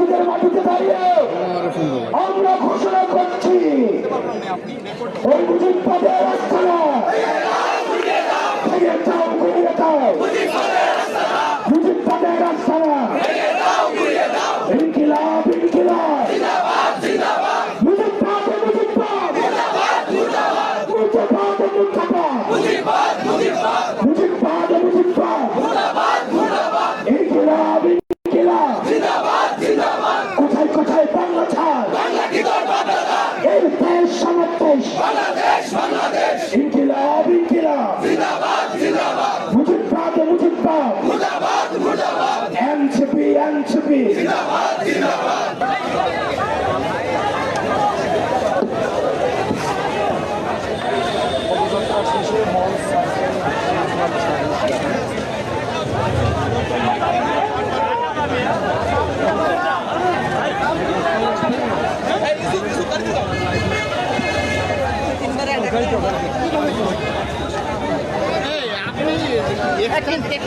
মুজিবাদীদের মাটিতে দাঁড়িয়ে। আমরা ঘোষণা করছি। ইনকিলাব ইনকিলাব। মুজিবাদ মুজিবাদ এনসিপি এনসিপি। জিন্দাবাদ চেক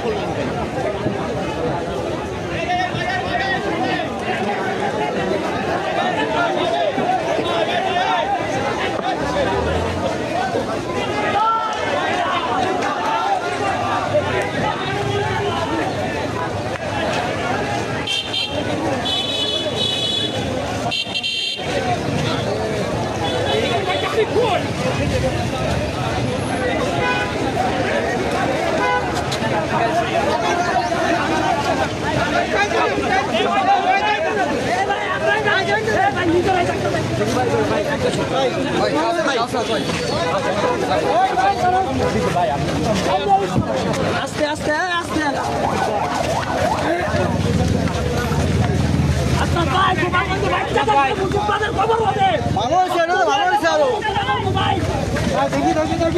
করলাম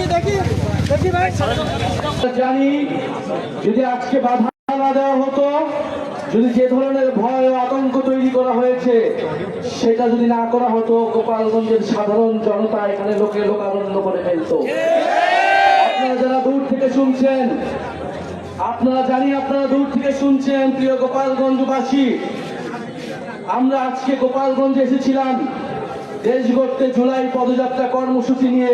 দেখি দেখি ভাই। জানি যদি আজকে বাধা না দেওয়া হতো যদি যে ধরনের ভয় আতঙ্ক তৈরি করা হয়েছে, সেটা যদি না করা হতো, গোপালগঞ্জের সাধারণ জনতা এখানে লোকে লোকারণ্য করে ফেলতো। আপনারা যারা দূর থেকে শুনছেন, আপনারা জানি আপনারা দূর থেকে শুনছেন, প্রিয় গোপালগঞ্জবাসী, আমরা আজকে গোপালগঞ্জে এসেছিলাম। দেশ গড়তে জুলাই পদযাত্রা কর্মসূচি নিয়ে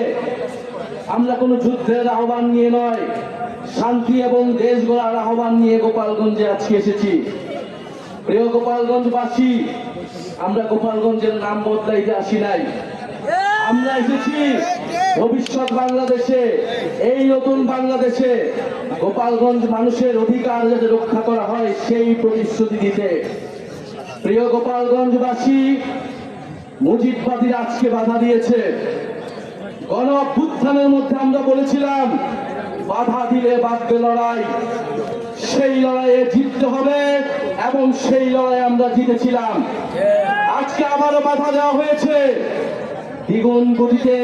আমরা কোনো যুদ্ধের আহ্বান নিয়ে নয়। শান্তি এবং দেশ গড়ার আহ্বান নিয়ে গোপালগঞ্জে আজকে এসেছি। প্রিয় গোপালগঞ্জবাসী, আমরা গোপালগঞ্জের নাম বদলাইতে আসি নাই। আমরা এসেছি ভবিষ্যৎ বাংলাদেশে, এই নতুন বাংলাদেশে। গোপালগঞ্জ মানুষের অধিকার যাতে রক্ষা করা হয়, সেই প্রতিশ্রুতি দিতে। প্রিয় গোপালগঞ্জবাসী, মুজিববাদীরা আজকে বাধা দিয়েছে। গণ অভ্যুত্থানের মধ্যে আমরা বলেছিলাম, বাধা দিলে বাঁধবে লড়াই। সেই লড়াইয়ে জিততে হবে এবং সেই লড়াই আমরা জিতেছিলাম। আজকে আবারও বাধা দেওয়া হয়েছে। দ্বিগুণ গতিতে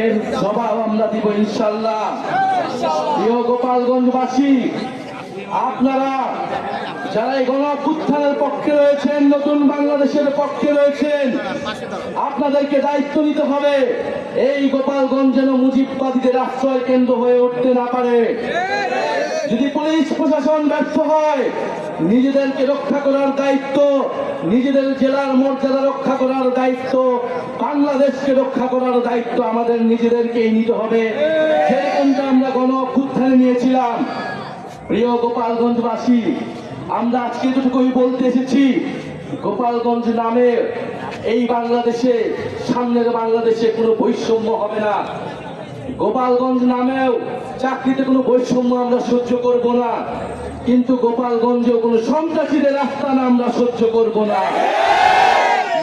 এর জবাব আমরা দিব ইনশাল্লাহ প্রিয় গোপালগঞ্জবাসী, আপনারা যারা এই গণ পক্ষে রয়েছেন, নতুন বাংলাদেশের পক্ষে রয়েছেন, আপনাদেরকে দায়িত্ব নিতে হবে। এই গোপালগঞ্জ যেন মুজিববাদীদের আশ্রয় কেন্দ্র হয়ে উঠতে না পারে। যদি পুলিশ প্রশাসন ব্যর্থ হয়, নিজেদেরকে রক্ষা করার দায়িত্ব, নিজেদের জেলার মর্যাদা রক্ষা করার দায়িত্ব, বাংলাদেশকে রক্ষা করার দায়িত্ব আমাদের নিজেদেরকেই নিতে হবে। যেরকমটা আমরা গণ নিয়েছিলাম। প্রিয় গোপালগঞ্জবাসী আমরা আজকে যেটুকুই বলতে এসেছি, গোপালগঞ্জ নামে এই বাংলাদেশে, সামনের বাংলাদেশে কোনো বৈষম্য হবে না। গোপালগঞ্জ নামেও চাকরিতে কোনো বৈষম্য আমরা সহ্য করব না, কিন্তু গোপালগঞ্জেও কোনো সন্ত্রাসীদের রাস্তা না আমরা সহ্য করব না।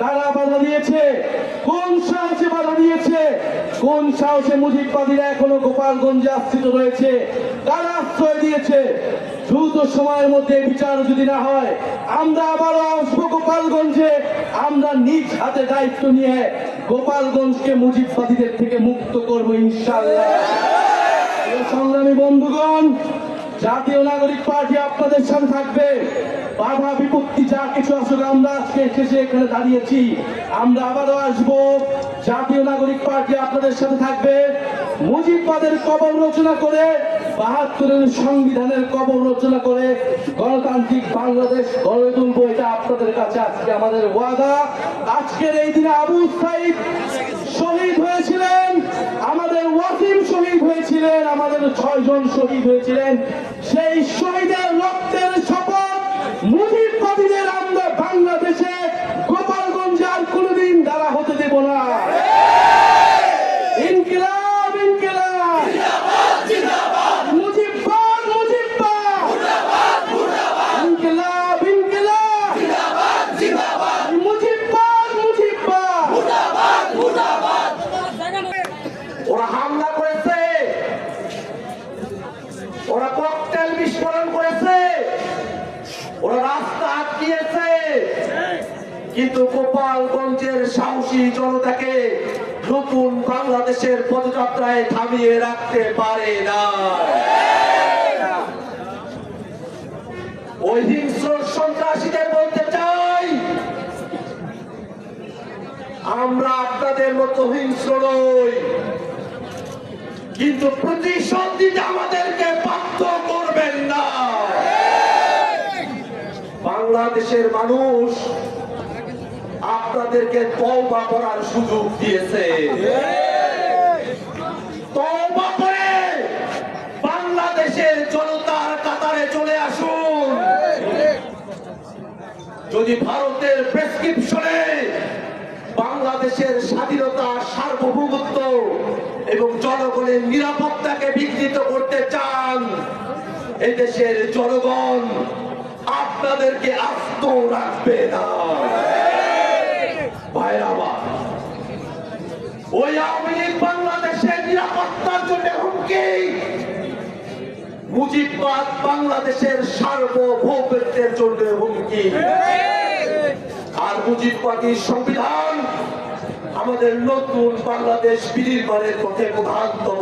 কারা বাধা দিয়েছে। কোন সাহসে বাধা দিয়েছে? কোন সাহসে মুজিববাদীরা এখনও গোপালগঞ্জে আশ্রিত রয়েছে? কারা আশ্রয় দিয়েছে? দ্রুত সময়ের মধ্যে বিচার যদি না হয়, আমরা আবারও আসব গোপালগঞ্জে। আমরা নিজ হাতে দায়িত্ব নিয়ে গোপালগঞ্জকে মুজিববাদীদের থেকে মুক্ত করব ইনশাল্লাহ সংগ্রামী বন্ধুগণ জাতীয় নাগরিক পার্টি আপনাদের সাথে থাকবে। বাধা, বিপত্তি, যা কিছু আসলে আমরা আজকে শেষে এখানে দাঁড়িয়েছি। আমরা আবারও আসব। জাতীয় নাগরিক পার্টি আপনাদের সাথে থাকবে। মুজিববাদের কবর রচনা করে, বাহাত্তরের সংবিধানের কবর রচনা করে, গণতান্ত্রিক বাংলাদেশ গড়ে তুলবো, এটা আপনাদের কাছে আজকে আমাদের ওয়াদা। আজকের এই দিনে আবু সাইদ শহীদ ওয়াসিম হয়েছিলেন আমাদের ছয়জন শহীদ হয়েছিলেন। সেই শহীদের রক্তের শপথ মুজিববাদীদের আমরা বাংলাদেশে গোপালগঞ্জে আর কোনোদিন দ্বারা হতে দেব না ইনকিলাব ইনকিলাব মুজিববাদ মুজিববাদ ইনকিলাব ইনকিলাব মুজিববাদ মুজিববাদ ওরা হামলা করেছে ওরা ককটেল বিস্ফোরণ করেছে ওরা রাস্তা আটকিয়েছে গোপালগঞ্জের সাহসী জনতাকে নতুন বাংলাদেশের পদযাত্রায় থামিয়ে রাখতে পারে না। সন্ত্রাসীদের বলতে চাই, আমরা আপনাদের মতো হিংস্র নই, কিন্তু প্রতিশোধ আমাদেরকে বাধ্য করবেন না। বাংলাদেশের মানুষ আপনাদেরকে তওবা করার সুযোগ দিয়েছে। তওবা করে বাংলাদেশের জনতার কাতারে চলে আসুন। যদি ভারতের প্রেসক্রিপশনে বাংলাদেশের স্বাধীনতা, সার্বভৌমত্ব এবং জনগণের নিরাপত্তাকে বিঘ্নিত করতে চান, এদেশের জনগণ আপনাদেরকে আস্ত রাখবে না। বাংলাদেশের সার্বভৌমত্বের জন্য হুমকি আর মুজিববাদী সংবিধান আমাদের নতুন বাংলাদেশ বিনির্মাণের পথে প্রধানতম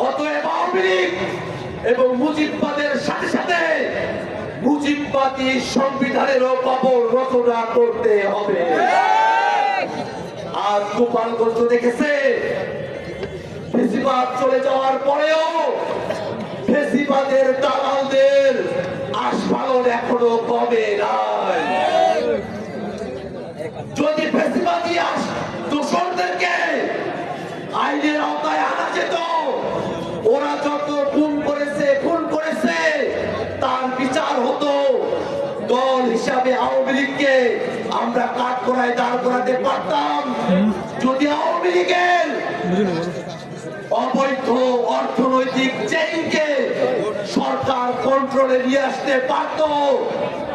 অতএব এবং মুজিববাদের সাথে সাথে মুজিববাদী সংবিধানেরও কবর রচনা করতে হবে। আর গোপালগঞ্জ দেখেছে ফেসিবাদ চলে যাওয়ার পরেও ফেসিবাদের দালালদের আস্ফালন এখনও কমে নাই আমরা কাঠ করায় দাঁড় করাতে পারতাম। যদি আওয়ামী লীগের অবৈধ অর্থনৈতিক চেইনকে সরকার কন্ট্রোলে নিয়ে আসতে পারত,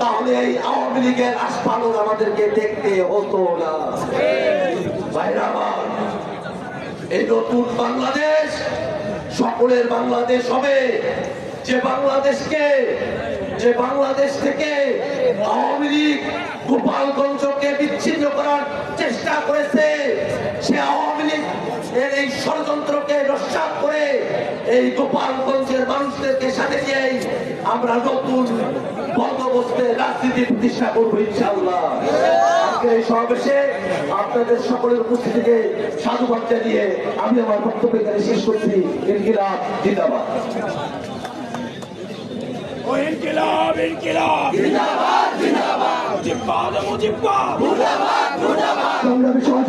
তাহলে এই আওয়ামী লীগের আস্ফালন আমাদেরকে দেখতে হতো না। এই নতুন বাংলাদেশ, সকলের বাংলাদেশ হবে। যে বাংলাদেশকে যে বাংলাদেশ থেকে আওয়ামী লীগ গোপালগঞ্জকে বিচ্ছিন্ন করার চেষ্টা করেছে, সে আওয়ামী লীগ এর এই ষড়যন্ত্রকে নস্বাত করে এই গোপালগঞ্জের মানুষদেরকে সাথে নিয়েই আমরা নতুন বন্দোবস্তে রাজনীতি প্রতিষ্ঠা করব ইনশাআল্লাহ। এই আপনাদের সকলের উপস্থিতিকে সাধুবাদ জানিয়ে আমি আমার বক্তব্য শেষ করছি। জিন্দাবাদ। ও इनकलाब इनकलाब जिंदाबाद जिंदाबाद মুজিববাদ। মুজিববাদ সংগ্রামী সমাজ